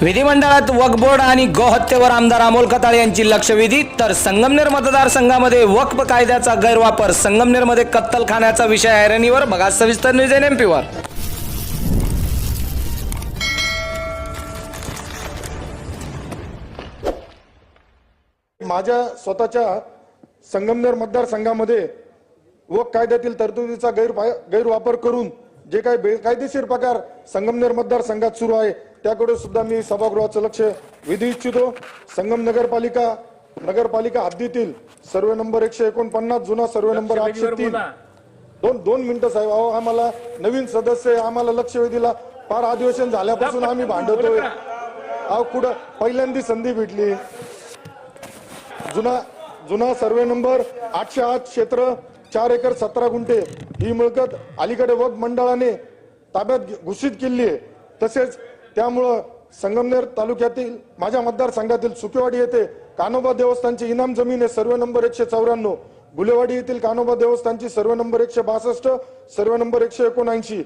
विधिमंडळात वक्फ बोर्ड आणि गोहत्येवर आमदार अमोल कताळे यांची लक्षवेधी तर संगमनेर मतदारसंघामध्ये वक्फ कायद्याचा गैरवापर संगमनेरमध्ये कत्तलखान्याचा विषय ऐरणीवर बघा सविस्तर न्यूज एन एमपीवर माझ्या स्वतःच्या संगमनेर मतदारसंघामध्ये वक कायद्यातील तरतुदीचा गैर गैरवापर करून जे काही बेकायदेशीर प्रकार संगमनेर मतदारसंघात सुरू आहे त्याकडे सुद्धा मी सभागृहाचं लक्ष वेधू इच्छितो. संगम नगरपालिका नगरपालिका हद्दीतील सर्वे नंबर एकशे एकोणपन्नास जुना सर्वे नंबर आठशे तीन. दोन दोन मिनिटं साहेब अहो आम्हाला नवीन सदस्य आम्हाला लक्षवेधीला फार अधिवेशन झाल्यापासून आम्ही भांडतोय. अहो कुठं? पहिल्यांदी संधी भेटली. जुना जुना सर्वे नंबर आठशे आठ क्षेत्र चार एकर सतरा गुंठे. ही मिळकत अलीकडे वक मंडळाने ताब्यात घोषित केली आहे. तसेच त्यामुळं संगमनेर तालुक्यातील माझ्या मतदारसंघातील सुकेवाडी येथे कानोबा देवस्थानची इनाम जमीन आहे सर्व नंबर एकशे चौऱ्याण्णव. गुलेवाडी येथील कानोबा देवस्थानची सर्व नंबर एकशे बासष्ट सर्व नंबर एकशे एकोणऐंशी.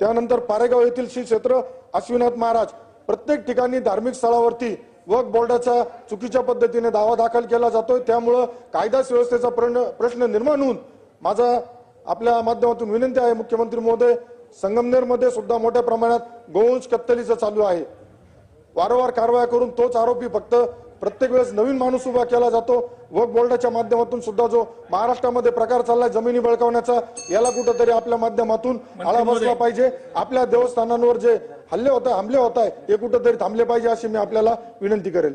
त्यानंतर पारेगाव येथील श्री क्षेत्र अश्विनाथ महाराज. प्रत्येक ठिकाणी धार्मिक स्थळावरती वक बोर्डाचा चुकीच्या पद्धतीने दावा दाखल केला जातोय. त्यामुळं कायदा सुव्यवस्थेचा प्रश्न निर्माण होऊन माझा आपल्या माध्यमातून विनंती आहे मुख्यमंत्री महोदय संगमनेरमध्ये सुद्धा मोठ्या प्रमाणात गोवंश कत्तलीचं चालू आहे. वारंवार कारवाया करून तोच आरोपी फक्त प्रत्येक वेळेस नवीन माणूस उभा केला जातो. वक्फ बोर्डाच्या माध्यमातून सुद्धा जो महाराष्ट्रामध्ये प्रकार चाललाय जमिनी बळकावण्याचा याला कुठंतरी आपल्या माध्यमातून आळा बसला पाहिजे. आपल्या देवस्थानांवर जे हल्ले होत आहे हमले होत आहे हे कुठंतरी थांबले पाहिजे अशी मी आपल्याला विनंती करेल.